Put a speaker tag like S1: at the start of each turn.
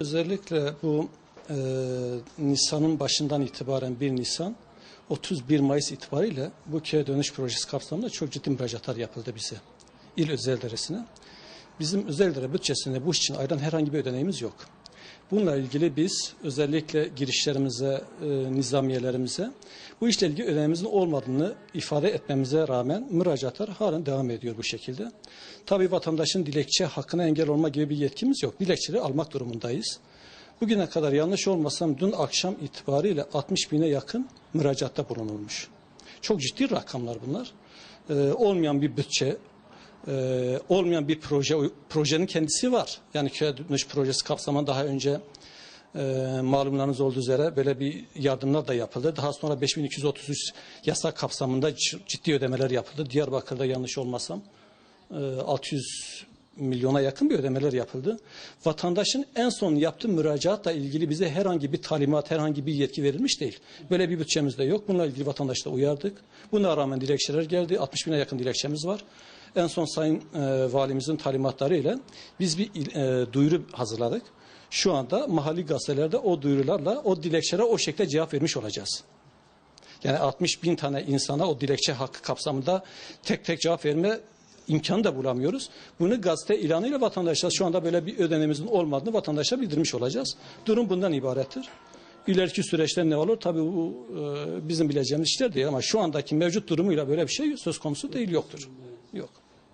S1: Özellikle bu e, Nisan'ın başından itibaren 1 Nisan 31 Mayıs itibariyle bu köye dönüş projesi kapsamında çok ciddi müracaatlar yapıldı bize. İl özel deresine. Bizim özel dere bütçesinde bu iş için ayrılan herhangi bir ödeneğimiz yok. Bununla ilgili biz özellikle girişlerimize, e, nizamiyelerimize bu işle ilgili ödeneğimizin olmadığını ifade etmemize rağmen müracaatlar halen devam ediyor bu şekilde. Tabii vatandaşın dilekçe hakkına engel olma gibi bir yetkimiz yok. Dilekçeleri almak durumundayız. Bugüne kadar yanlış olmasam dün akşam itibariyle 60 bine yakın müracaatta bulunulmuş. Çok ciddi rakamlar bunlar. Ee, olmayan bir bütçe, e, olmayan bir proje, projenin kendisi var. Yani köye dönüş projesi kapsamında daha önce e, malumlarınız olduğu üzere böyle bir yardımlar da yapıldı. Daha sonra 5233 yasak kapsamında ciddi ödemeler yapıldı. Diyarbakır'da yanlış olmasam e, 600 milyona yakın bir ödemeler yapıldı. Vatandaşın en son yaptığı müracaatla ilgili bize herhangi bir talimat, herhangi bir yetki verilmiş değil. Böyle bir bütçemiz de yok. Bununla ilgili vatandaşı da uyardık. Buna rağmen dilekçeler geldi. 60 bine yakın dilekçemiz var. En son Sayın e, Valimizin talimatlarıyla biz bir e, duyuru hazırladık. Şu anda mahalli gazetelerde o duyurularla o dilekçelere o şekilde cevap vermiş olacağız. Yani 60 bin tane insana o dilekçe hakkı kapsamında tek tek cevap verme imkanı da bulamıyoruz. Bunu gazete ilanıyla vatandaşlar şu anda böyle bir ödenememizin olmadığını vatandaşa bildirmiş olacağız. Durum bundan ibarettir. İleriki süreçte ne olur? Tabii bu e, bizim bileceğimiz işler değil ama şu andaki mevcut durumuyla böyle bir şey söz konusu değil, yoktur. Yok.